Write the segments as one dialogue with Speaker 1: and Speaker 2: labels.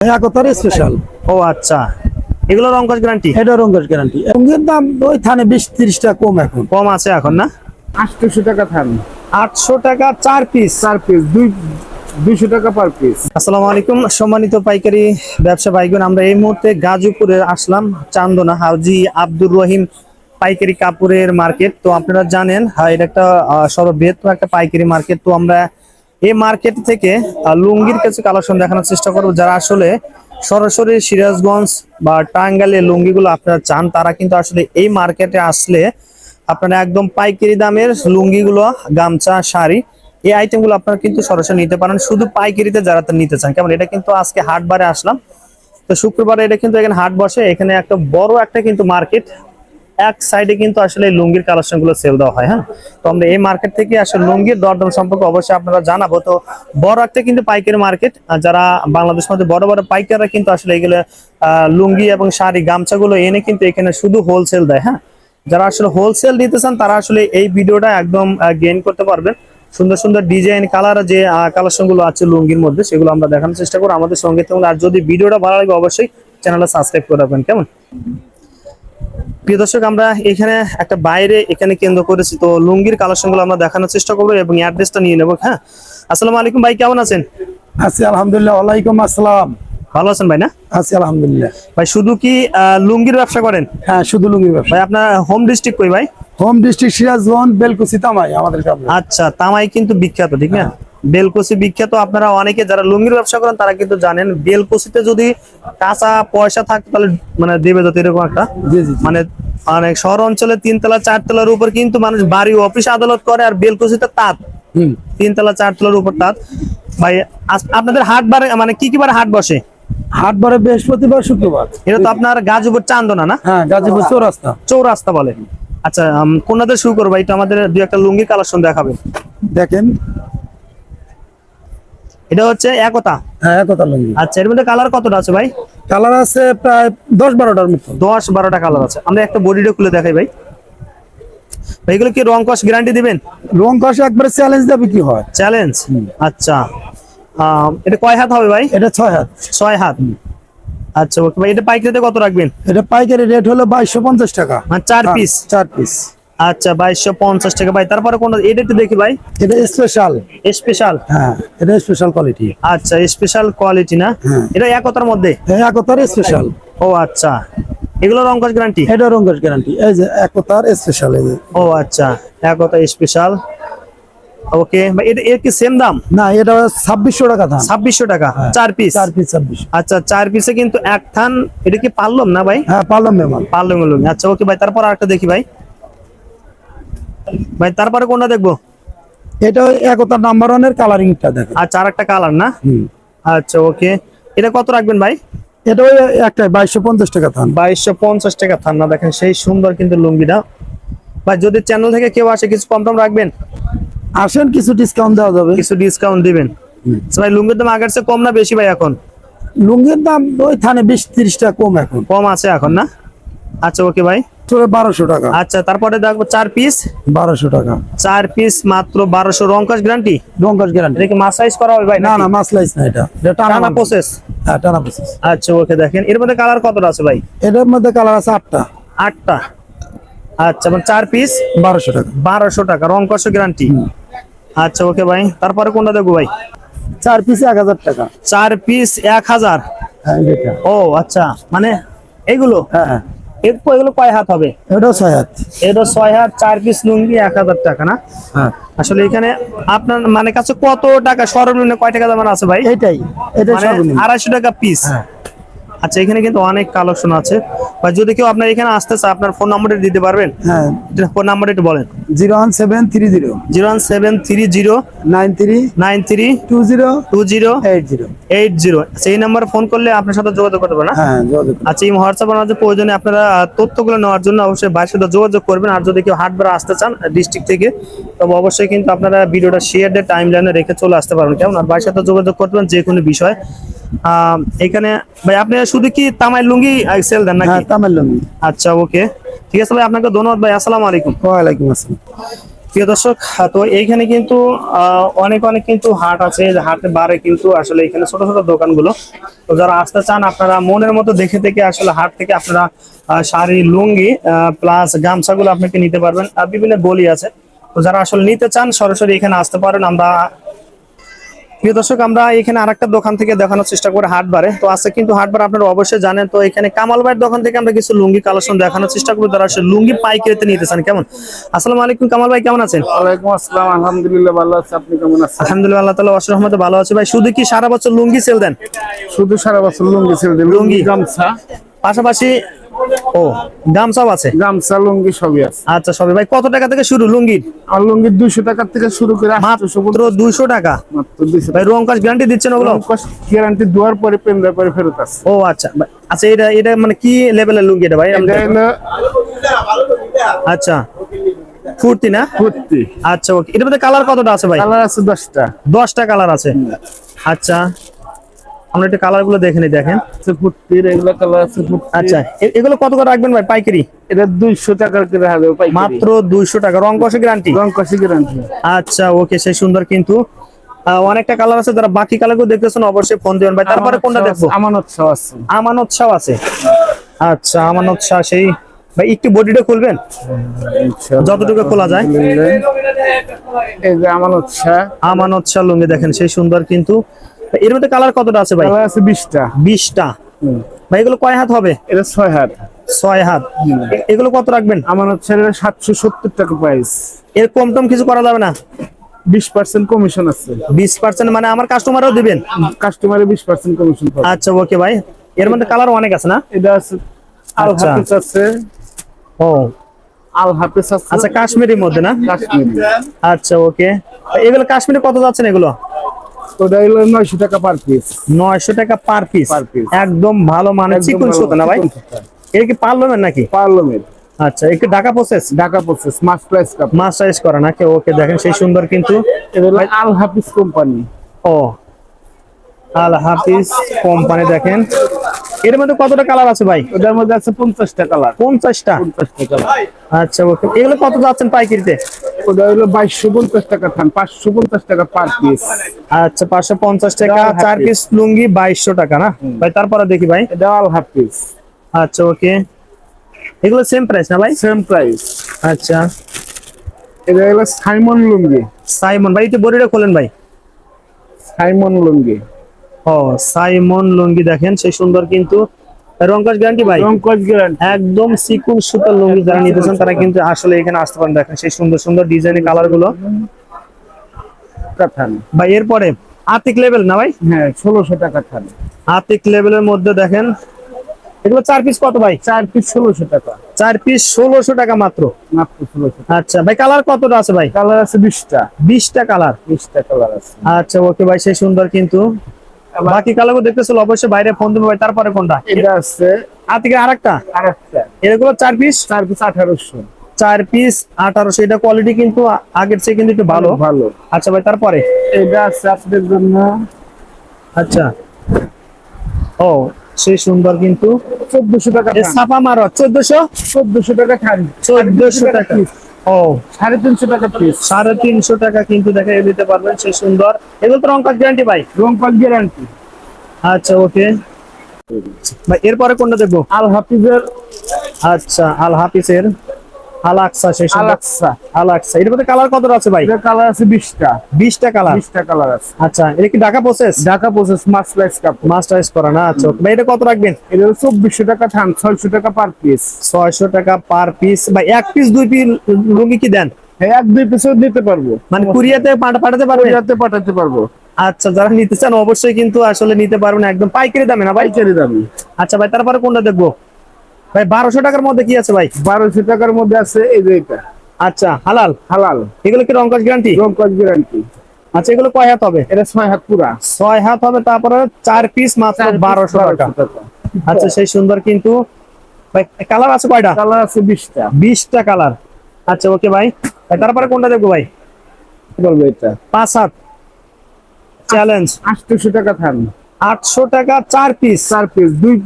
Speaker 1: একতার স্পেশাল
Speaker 2: ও আচ্ছা। এগুলো গ্যারান্টি
Speaker 1: এটা গ্যারান্টি রঙের দাম ওই থানে বিশ কম এখন।
Speaker 2: কম আছে এখন না?
Speaker 3: আটশোশো টাকা থান।
Speaker 2: আটশো টাকা চার পিস
Speaker 3: চার পিস দুই দুইশো টাকা পার পিস
Speaker 2: আসসালামু আলাইকুম সম্মানিত পাইকারি ব্যবসা ভাইগণ আমরা এই মুহূর্তে গাজীপুরে আসলাম চান্দনা হাউজি আব্দুর রহিম পাইকারি কাপড়ের মার্কেট তো আপনারা জানেন হ্যাঁ, এটা একটা সর্ববৃহত্তম একটা পাইকারি মার্কেট তো আমরা এই মার্কেট থেকে লুঙ্গির কিছু কালেকশন দেখানোর চেষ্টা করব। যারা আসলে সরাসরি সিরাজগঞ্জ বা টাঙ্গাইলের লুঙ্গিগুলো আপনারা চান, তারা কিন্তু আসলে এই মার্কেটে আসলে আপনারা একদম পাইকারি দামের লুঙ্গিগুলো, গামছা, শাড়ি, এই আইটেমগুলো আপনারা কিন্তু সরাসরি নিতে পারেন। শুধু পাইকারিতে যারা তা নিতে চান, কেমন? এটা কিন্তু আজকে হাটবারে আসলাম। তো শুক্রবারে এটা কিন্তু এখানে হাট বসে। এখানে একটা বড় একটা কিন্তু মার্কেট এক সাইডে কিন্তু আসলে এই লুঙ্গির কালেকশনগুলো সেল দেওয়া হয় হ্যাঁ? তো আমরা এই মার্কেট থেকে আসলে লুঙ্গির দরদাম সম্পর্কে অবশ্যই আপনারা জানাব। তো বড় একটা কিন্তু পাইকারি মার্কেট যারা বাংলাদেশ মধ্যে বড় বড় পাইকাররা কিন্তু আসলে এগুলো লুঙ্গি এবং শাড়ি, গামছাগুলো এনে কিন্তু এখানে শুধু হোলসেল দেয় হ্যাঁ? যারা আসলে হোলসেল দিতে চান, তারা আসলে এই ভিডিওটা একদম গেইন করতে পারবেন। সুন্দর সুন্দর ডিজাইন কালার যে কালেকশনগুলো আছে লুঙ্গির মধ্যে, সেগুলো আমরা দেখানোর চেষ্টা করব। আমাদের সঙ্গে থাকুন, আর যদি ভিডিওটা ভালো লাগে, অবশ্যই চ্যানেলটা সাবস্ক্রাইব করে রাখবেন, কেমন? প্রিয় দর্শক আমরা এখানে একটা বাইরে এখানে কেন্দ্র করেছি। তো লুঙ্গির কালেকশনগুলো আমরা দেখানোর চেষ্টা করব এবং অ্যাড্রেসটা নিয়ে নেব। হ্যাঁ আসসালামু আলাইকুম ভাই কেমন আছেন?
Speaker 1: আছি আলহামদুলিল্লাহ ওয়ালাইকুম আসসালাম।
Speaker 2: ভালো আছেন ভাই না?
Speaker 1: আছি আলহামদুলিল্লাহ।
Speaker 2: ভাই শুধু কি লুঙ্গির ব্যবসা করেন?
Speaker 1: হ্যাঁ শুধু লুঙ্গি ব্যবসা।
Speaker 2: ভাই আপনার হোম ডিস্ট্রিক্ট কই ভাই?
Speaker 1: হোম ডিস্ট্রিক্ট সিরাজগঞ্জ বেলকুচি তামাই আমাদের
Speaker 2: আচ্ছা তামাই কিন্তু বিখ্যাত ঠিক না? বেলকুচি বিখ্যাত। আপনারা অনেকে যারা লুঙ্গির ব্যবসা করেন তারা কিন্তু জানেন বেলকুচিতে যদি কাঁচা পয়সা থাকে তাহলে মানে দেবে যত এরকম একটা। মানে অনেক শহর অঞ্চলে তিনতলা চারতলার উপর কিন্তু মানুষ বাড়ি অফিস আদালত করে আর বেলকুচিতে তাঁত। তিনতলা চারতলার উপর তাঁত। ভাই আপনাদের হাট বারে মানে কি কি বারে হাট বসে?
Speaker 1: হাট বারে বৃহস্পতিবার শুক্রবার।
Speaker 2: এটা তো আপনার গাজীপুর চান্দনা না?
Speaker 1: হ্যাঁ গাজীপুর চৌরাস্তা।
Speaker 2: চৌরাস্তা বলে। আচ্ছা কোনাদের শুরু করব? এটা আমাদের দুই একটা লুঙ্গি কালেকশন দেখাবে
Speaker 1: দেখেন
Speaker 2: এটা হচ্ছে একতা?
Speaker 1: হ্যাঁ একতা লুঙ্গি।
Speaker 2: আচ্ছা এর মধ্যে কালার কতটা আছে ভাই?
Speaker 1: কালার আছে প্রায় দশ বারোটার মতো
Speaker 2: দশ বারোটা কালার আছে। আমরা একটা বডিটা খুলে দেখাই ভাই। এগুলো কি রং কস গ্যারান্টি দিবেন?
Speaker 1: রং কষে একবারে চ্যালেঞ্জ দেবে কি হয়?
Speaker 2: চ্যালেঞ্জ আচ্ছা। এটা কয় হাত হবে ভাই?
Speaker 1: এটা ছয় হাত।
Speaker 2: ছয় হাত। আচ্ছা ওকে ভাই এটা পাইকারিতে কত রাখবেন?
Speaker 1: এটা পাইকারি রেট হলো বাইশশো পঞ্চাশ টাকা।
Speaker 2: মানে চার
Speaker 1: হ্যাঁ,
Speaker 2: পিস
Speaker 1: চার পিস
Speaker 2: আচ্ছা বাইশশো পঞ্চাশ টাকা। ভাই তারপরে কোন এটা একটু দেখি ভাই।
Speaker 1: এটা স্পেশাল
Speaker 2: স্পেশাল
Speaker 1: হ্যাঁ এটা স্পেশাল কোয়ালিটি
Speaker 2: আচ্ছা স্পেশাল কোয়ালিটি না?
Speaker 1: হ্যাঁ।
Speaker 2: এটা একতার মধ্যে?
Speaker 1: একতার স্পেশাল
Speaker 2: ও আচ্ছা। এগুলো রং গ্যারান্টি
Speaker 1: এটা রঙের গ্যারান্টি এই যে একতার স্পেশাল এই
Speaker 2: ও আচ্ছা একতা স্পেশাল ওকে ভাই এটা এর কি সেম দাম?
Speaker 1: না এটা ছাব্বিশশো টাকা দাম।
Speaker 2: ছাব্বিশশো টাকা চার পিস
Speaker 1: চার পিস ছাব্বিশ।
Speaker 2: আচ্ছা চার পিসে কিন্তু এক থান এটা কি পারলাম না ভাই?
Speaker 1: হ্যাঁ পারলাম মেমান
Speaker 2: পারলাম আচ্ছা ওকে ভাই তারপর আরেকটা দেখি ভাই। ভাই তারপরে কোনটা দেখব?
Speaker 1: এটা ওই একতার নাম্বার ওয়ানের কালারিংটা দেখেন
Speaker 2: আচ্ছা আরেকটা কালার না? আচ্ছা ওকে। এটা কত রাখবেন ভাই?
Speaker 1: এটা ওই একটাই বাইশশো পঞ্চাশ টাকা থান।
Speaker 2: বাইশশো পঞ্চাশ টাকা থান না দেখেন সেই সুন্দর কিন্তু লুঙ্গিটা। ভাই যদি চ্যানেল থেকে কেউ আসে কিছু কম টম রাখবেন?
Speaker 1: আসেন কিছু ডিসকাউন্ট দেওয়া যাবে।
Speaker 2: কিছু ডিসকাউন্ট দিবেন। আচ্ছা ভাই লুঙ্গির দাম আগের চেয়ে কম না বেশি ভাই এখন?
Speaker 1: লুঙ্গির দাম ওই থানে বিশ তিরিশ টাকা কম এখন।
Speaker 2: কম আছে এখন না? আচ্ছা ওকে ভাই।
Speaker 1: বারোশো টাকা।
Speaker 2: আচ্ছা তারপরে দেখব চার পিস
Speaker 1: বারোশো টাকা।
Speaker 2: চার পিস মাত্র বারোশো। রংকাশ গ্যারান্টি
Speaker 1: গ্যারান্টি
Speaker 2: এটা করা হবে ভাই
Speaker 1: না না মাছ না এটা। টানা
Speaker 2: প্রসেস
Speaker 1: হ্যাঁ টানা প্রসেস
Speaker 2: আচ্ছা ওকে দেখেন। এর মধ্যে কালার কতটা আছে ভাই?
Speaker 1: এটার মধ্যে কালার আছে আটটা।
Speaker 2: আটটা। আচ্ছা মানে চার পিস
Speaker 1: বারোশো টাকা।
Speaker 2: বারোশো টাকা গ্যারান্টি আচ্ছা ওকে ভাই। তারপরে কোনটা দেখব ভাই?
Speaker 1: চার পিস এক হাজার টাকা।
Speaker 2: চার পিস এক হাজার?
Speaker 1: হ্যাঁ
Speaker 2: ও আচ্ছা। মানে এগুলো?
Speaker 1: হ্যাঁ হ্যাঁ।
Speaker 2: এরপর এগুলো কয় হাত হবে?
Speaker 1: ছয় হাত।
Speaker 2: এটা ছয় হাত চার পিস লুঙ্গি এক হাজার টাকা না?
Speaker 1: হ্যাঁ।
Speaker 2: আসলে এখানে আপনার মানে কাছে কত টাকা সর্বনিম্ন কয় টাকা আছে ভাই?
Speaker 1: এটাই
Speaker 2: এটা
Speaker 1: সর্বনিম্ন।
Speaker 2: আড়াইশো টাকা পিস। আচ্ছা এখানে কিন্তু অনেক কালেকশন আছে। বা যদি কেউ আপনার এখানে আসতে চায় আপনার ফোন নাম্বারটা দিতে পারবেন?
Speaker 1: হ্যাঁ।
Speaker 2: ফোন নাম্বারটা একটু বলেন।
Speaker 1: Zero one seven three zero.
Speaker 2: Zero one seven three zero
Speaker 1: nine three
Speaker 2: nine three
Speaker 1: two zero
Speaker 2: two zero.
Speaker 1: Eight zero
Speaker 2: eight zero. সেই নাম্বারে ফোন করলে আপনার সাথে যোগাযোগ করতে পারেন না?
Speaker 1: হ্যাঁ যোগাযোগ
Speaker 2: আচ্ছা এই হোয়াটসঅ্যাপের মাঝে প্রয়োজনে আপনারা তথ্যগুলো নেওয়ার জন্য অবশ্যই ভাইয়ের সাথে যোগাযোগ করবেন। আর যদি কেউ হাট আসতে চান ডিস্ট্রিক্ট থেকে তবে অবশ্যই কিন্তু আপনারা ভিডিওটা শেয়ার দিয়ে টাইম লাইনে রেখে চলে আসতে পারবেন। কেমন? আর ভাইয়ের সাথে যোগাযোগ করবেন যে কোনো বিষয়। এখানে ভাই আপনি শুধু কি তামাই লুঙ্গি সেল দেন নাকি?
Speaker 1: হ্যাঁ লুঙ্গি।
Speaker 2: আচ্ছা ওকে ঠিক আছে ভাই আপনাকে ধন্যবাদ ভাই আসসালামু আলাইকুম।
Speaker 1: ওয়ালাইকুম আসসালাম।
Speaker 2: প্রিয় দর্শক তো এইখানে কিন্তু অনেক অনেক কিন্তু হাট আছে হাটে বারে কিন্তু আসলে এখানে ছোট ছোট দোকানগুলো। তো যারা আসতে চান আপনারা মনের মতো দেখে দেখে আসলে হাট থেকে আপনারা শাড়ি লুঙ্গি প্লাস গামছাগুলো আপনাকে নিতে পারবেন। আর বিভিন্ন গলি আছে। তো যারা আসলে নিতে চান সরাসরি এখানে আসতে পারেন। আমরা প্রিয় দর্শক আমরা এখানে আরেকটা দোকান থেকে দেখানোর চেষ্টা করে হাট বারে তো আছে কিন্তু হাট বার আপনারা অবশ্যই জানেন। তো এখানে কামাল ভাইয়ের দোকান থেকে আমরা কিছু লুঙ্গি কালেকশন দেখানোর চেষ্টা করব। আসলে লুঙ্গি পাইকারিতে নিতে চান কেমন? আসসালামু আলাইকুম কামাল ভাই কেমন আছেন?
Speaker 3: ওয়ালাইকুম আসসালাম আলহামদুলিল্লাহ ভালো আছে। আপনি কেমন আছেন?
Speaker 2: আলহামদুলিল্লাহ আল্লাহ অসর রহমতে ভালো আছে। ভাই শুধু কি সারা বছর লুঙ্গি সেল দেন?
Speaker 3: শুধু সারা বছর লুঙ্গি ছেড়ে দিন। লুঙ্গি গামছা।
Speaker 2: পাশাপাশি ও গামছাও আছে?
Speaker 3: গামছা লুঙ্গি সবই আছে।
Speaker 2: আচ্ছা সবে ভাই কত টাকা থেকে শুরু লুঙ্গির
Speaker 3: আর লুঙ্গি দুইশো টাকার থেকে শুরু করে
Speaker 2: মাত্র দুইশো টাকা?
Speaker 3: মাত্র দুইশো
Speaker 2: ভাই রং কাজ গ্যারান্টি দিচ্ছেন ওগুলো?
Speaker 3: গ্যারান্টি দেওয়ার পরে পেন পরে ফেরত আছে।
Speaker 2: ও আচ্ছা। ভাই, আচ্ছা এটা এটা মানে কি লেভেলের লুঙ্গি এটা ভাই?
Speaker 3: এটা
Speaker 2: আচ্ছা। ফুর্তি না?
Speaker 3: কুর্তি
Speaker 2: আচ্ছা ওকে। এটার মধ্যে কালার কতটা আছে ভাই?
Speaker 3: কালার আছে দশটা।
Speaker 2: দশটা কালার আছে। আচ্ছা। আমরা একটু কালারগুলো দেখে নিই দেখেন।
Speaker 3: এগুলো কালার আছে
Speaker 2: আচ্ছা এগুলো কত করে রাখবেন ভাই পাইকারি?
Speaker 3: এটা দুইশো টাকার করে হবে
Speaker 2: মাত্র দুইশো টাকা রং কষে গ্যারান্টি
Speaker 3: রং কষি গ্যারান্টি
Speaker 2: আচ্ছা ওকে সেই সুন্দর কিন্তু। অনেকটা কালার আছে যারা বাকি কালারগুলো দেখতেছেন অবশ্যই ফোন দিবেন ভাই। তারপরে কোনটা দেখব?
Speaker 3: আমানত সহ আছে।
Speaker 2: আমানত শাহ আছে। আচ্ছা আমানত শাহ সেই। ভাই একটু বডিটা খুলবেন? যতটুকু খোলা যায়।
Speaker 3: এই যে আমানত শাহ
Speaker 2: আমানত শাহ লুঙ্গি দেখেন সেই সুন্দর কিন্তু। এর মধ্যে কালার কতটা আছে ভাই?
Speaker 3: কালার আছে বিশটা।
Speaker 2: বিশটা। ভাই এগুলো কয় হাত হবে?
Speaker 3: এটা ছয় হাত।
Speaker 2: ছয় হাত। এগুলো কত রাখবেন?
Speaker 3: শাহের সাতশো সত্তর টাকা প্রাইস
Speaker 2: এর কম টম কিছু করা যাবে না?
Speaker 3: বিশ পার্সেন্ট কমিশন আছে।
Speaker 2: বিশ পার্সেন্ট মানে আমার কাস্টমারও দিবেন?
Speaker 3: কাস্টমারে বিশ পার্সেন্ট কমিশন পাবে।
Speaker 2: আচ্ছা ওকে ভাই। এর মধ্যে কালার অনেক আছে না?
Speaker 3: এটা আছে আল
Speaker 2: আচ্ছা।
Speaker 3: হাফিজ আছে।
Speaker 2: ও।
Speaker 3: আল হাফিজ আছে।
Speaker 2: আচ্ছা কাশ্মীরির মধ্যে না?
Speaker 3: কাশ্মীরি।
Speaker 2: আচ্ছা ওকে এগুলো কাশ্মীরে কত যাচ্ছেন এগুলো?
Speaker 3: ওটা হলো নয়শো টাকা পার পিস
Speaker 2: নয়শো টাকা পার পিস একদম ভালো চিকুন সুতা না ভাই? এর কি পার্লামেন্ট নাকি?
Speaker 3: পার্লামেন্ট
Speaker 2: আচ্ছা একটু ঢাকা প্রসেস
Speaker 3: ঢাকা প্রসেস মাস প্রাইস কাপ
Speaker 2: মাস্টারাইজ করা নাকি? ওকে দেখেন সেই সুন্দর কিন্তু।
Speaker 3: আল হাফিজ কোম্পানি
Speaker 2: ও আল হাফিজ কোম্পানি দেখেন। এর মধ্যে কতটা কালার আছে ভাই?
Speaker 3: ওদের মধ্যে আছে পঞ্চাশটা কালার
Speaker 2: পঞ্চাশটা? আচ্ছা ওকে। এগুলো কত যাচ্ছেন পাইকারিতে?
Speaker 3: ওটা হলো বাইশশো পঞ্চাশ টাকা থান পাঁচশো পঞ্চাশ টাকা পার পিস
Speaker 2: আচ্ছা পাঁচশো পঞ্চাশ টাকা চার পিস লুঙ্গি বাইশশো টাকা না? ভাই তারপরে দেখি ভাই।
Speaker 3: আল হাফিজ
Speaker 2: আচ্ছা ওকে। এগুলো সেম প্রাইস না ভাই?
Speaker 3: সেম প্রাইস
Speaker 2: আচ্ছা।
Speaker 3: এটা হলো সাইমন লুঙ্গি।
Speaker 2: সাইমন ভাই একটু বডিটা খোলেন ভাই।
Speaker 3: সাইমন লুঙ্গি।
Speaker 2: ও সাইমন লুঙ্গি দেখেন সেই সুন্দর কিন্তু রংকাশ গ্যারান্টি ভাই।
Speaker 3: রংকজ গ্যারান্টি
Speaker 2: একদম সিকুন সুতার লুঙ্গি যারা নিতেছেন তারা কিন্তু আসলে এখানে আসতে পারেন। দেখেন সেই সুন্দর সুন্দর ডিজাইনের
Speaker 3: কালারগুলো।
Speaker 2: ভাই এরপরে আতিক লেভেল না ভাই?
Speaker 3: হ্যাঁ ষোলোশো টাকা থান
Speaker 2: আতিক লেভেলের মধ্যে দেখেন এগুলো চার পিস কত ভাই?
Speaker 3: চার পিস ষোলোশো টাকা।
Speaker 2: চার পিস ষোলোশো টাকা মাত্র।
Speaker 3: মাত্র ষোলোশো
Speaker 2: আচ্ছা ভাই কালার কতটা আছে ভাই?
Speaker 3: কালার আছে বিশটা।
Speaker 2: বিশটা কালার
Speaker 3: বিশটা কালার আছে।
Speaker 2: আচ্ছা ওকে ভাই সেই সুন্দর কিন্তু বাকি কালার দেখতেছিল অবশ্যই বাইরে ফোন দেবো তারপরে কোনটা?
Speaker 3: এটা আছে।
Speaker 2: আতিকের আরেকটা?
Speaker 3: আর একটা।
Speaker 2: এগুলো চার পিস
Speaker 3: চার পিস আঠারোশো।
Speaker 2: চার পিস আঠারোশো। এটা কোয়ালিটি কিন্তু আগের চেয়ে কিন্তু একটু ভালো।
Speaker 3: ভালো
Speaker 2: আচ্ছা ভাই তারপরে?
Speaker 3: এটা আছে আপনাদের জন্য।
Speaker 2: আচ্ছা। ও সেই সুন্দর কিন্তু।
Speaker 3: চোদ্দশো টাকা
Speaker 2: ছাপা মারো চোদ্দশো?
Speaker 3: চোদ্দশো টাকা খান
Speaker 2: চোদ্দশো টাকা। ও
Speaker 3: সাড়ে তিনশো টাকা পিস
Speaker 2: সাড়ে তিনশো টাকা কিন্তু দেখে দিতে পারবেন সেই সুন্দর। এগুলো তো রং গ্যারান্টি ভাই?
Speaker 3: রংকজ গ্যারান্টি
Speaker 2: আচ্ছা ওকে ভাই এরপরে কোনটা দেখব
Speaker 3: আল হাফিজের।
Speaker 2: আচ্ছা আল হাফিসের আলাক্সা সেই
Speaker 3: আলাক্সা
Speaker 2: আলাক্সা এর মধ্যে কালার কতটা আছে ভাই?
Speaker 3: এটা কালার আছে বিশটা।
Speaker 2: বিশটা কালার
Speaker 3: বিশটা কালার আছে।
Speaker 2: আচ্ছা এটা কি ঢাকা প্রসেস
Speaker 3: ঢাকা প্রসেস মাস প্রাইস কাপ
Speaker 2: মাস্টারাইজ করা না? আচ্ছা ভাই এটা কত রাখবেন?
Speaker 3: এটা হলো চব্বিশশো টাকা থান ছয়শো টাকা পার পিস
Speaker 2: ছয়শো টাকা পার পিস বা এক পিস দুই পিস লুঙ্গি কি দেন?
Speaker 3: এক দুই পিসও দিতে পারব।
Speaker 2: মানে কুরিয়াতে পাঠা- পাঠাতে পারবেন?
Speaker 3: কোরিয়াতে পাঠাতে পারব।
Speaker 2: আচ্ছা যারা নিতে চান অবশ্যই কিন্তু আসলে নিতে পারবেন একদম পাইকারি দামে না
Speaker 3: পাইকারি দামি।
Speaker 2: আচ্ছা ভাই তারপরে কোনটা দেখব? ভাই বারোশো টাকার মধ্যে কি আছে ভাই?
Speaker 3: বারোশো টাকার মধ্যে আছে এই যে এটা।
Speaker 2: আচ্ছা হালাল?
Speaker 3: হালাল।
Speaker 2: এগুলো কি রংকাজ গ্যারান্টি
Speaker 3: রংকজ গ্যারান্টি
Speaker 2: আচ্ছা এগুলো কয় হাত হবে?
Speaker 3: এটা ছয় হাত পুরা।
Speaker 2: ছয় হাত হবে তারপরে চার পিস মাত্র বারোশো টাকা। আচ্ছা সেই সুন্দর কিন্তু ভাই কালার আছে কয়টা?
Speaker 3: কালার আছে বিশটা।
Speaker 2: বিশটা কালার আচ্ছা ওকে ভাই। তারপরে কোনটা দেখব ভাই?
Speaker 3: বলব এটা?
Speaker 2: পাঁচ হাত। চ্যালেঞ্জ
Speaker 3: আটশোশো টাকা থান।
Speaker 2: আটশো টাকা চার পিস
Speaker 3: চার পিস দুই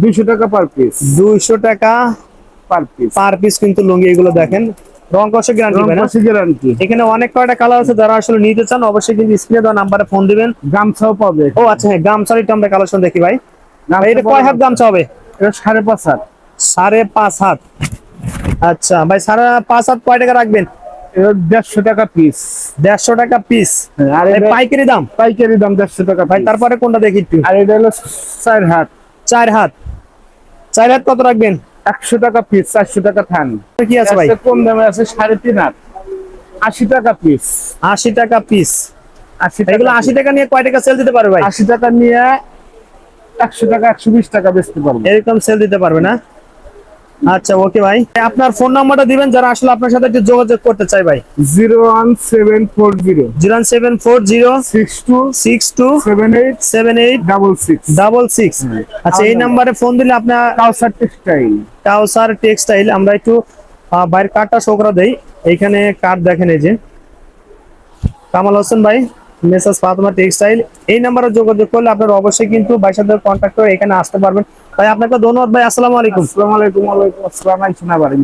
Speaker 3: দুইশো টাকা পার পিস
Speaker 2: দুইশো টাকা
Speaker 3: পার পিস
Speaker 2: পার পিস কিন্তু লুঙ্গি এগুলো দেখেন। রং কষে গ্যারান্টি ভাই না?
Speaker 3: গ্যারান্টি
Speaker 2: এখানে অনেক কয়টা কালার আছে যারা আসলে নিতে চান অবশ্যই কিন্তু স্ক্রিনে দেওয়া নাম্বারে ফোন দিবেন।
Speaker 3: গামছাও পাবে।
Speaker 2: ও আচ্ছা হ্যাঁ গামছার একটু আমরা কালেকশন দেখি ভাই। এটা কয় হাত গামছা হবে?
Speaker 3: এটা সাড়ে পাঁচ হাত।
Speaker 2: সাড়ে পাঁচ হাত। আচ্ছা ভাই সাড়ে পাঁচ হাত কয় টাকা রাখবেন?
Speaker 3: এটা দেড়শো টাকা পিস
Speaker 2: দেড়শো টাকা পিস
Speaker 3: আর
Speaker 2: পাইকারি দাম?
Speaker 3: পাইকারি দাম দেড়শো টাকা
Speaker 2: ভাই তারপরে কোনটা দেখি একটু?
Speaker 3: আর এটা হলো চার হাত।
Speaker 2: চার হাত। চার হাত কত রাখবেন?
Speaker 3: একশো টাকা পিস চারশো টাকা থান।
Speaker 2: কি আছে ভাই?
Speaker 3: কম দামে আছে সাড়ে তিন হাত। আশি টাকা পিস
Speaker 2: আশি টাকা পিস
Speaker 3: আশি
Speaker 2: এগুলো আশি টাকা নিয়ে কয় টাকা সেল দিতে পারবে ভাই?
Speaker 3: আশি টাকা নিয়ে একশো টাকা একশো বিশ টাকা বেচতে পারবে।
Speaker 2: এরকম সেল দিতে পারবে না? আচ্ছা ওকে ভাই। আপনার ফোন নাম্বারটা দিবেন যারা আসলে আপনার সাথে একটু যোগাযোগ করতে চাই ভাই।
Speaker 3: Zero one seven four zero.
Speaker 2: Zero seven four zero
Speaker 3: six two
Speaker 2: six two
Speaker 3: seven eight
Speaker 2: seven eight
Speaker 3: double six
Speaker 2: double six আচ্ছা এই নাম্বারে ফোন দিলে আপনার
Speaker 3: কাউসার টেক্সটাইল
Speaker 2: কাউসার টেক্সটাইল আমরা একটু বাইরের কার্ডটা শো করা দেই। এইখানে কার্ড দেখেন এই যে। কামাল হোসেন ভাই মেসাজ ফাতেমা টেক্সটাইল এই নাম্বারে যোগাযোগ করলে আপনারা অবশ্যই কিন্তু ভাইয়ের সাথে কন্ট্যাক্ট করে এখানে আসতে পারবেন। ভাই আপনাকে ধন্যবাদ ভাই আসসালামু আলাইকুম।
Speaker 3: আসসালামু আলাইকুম ওয়ালাইকুম আসসালাম আইসুনা বাড়ি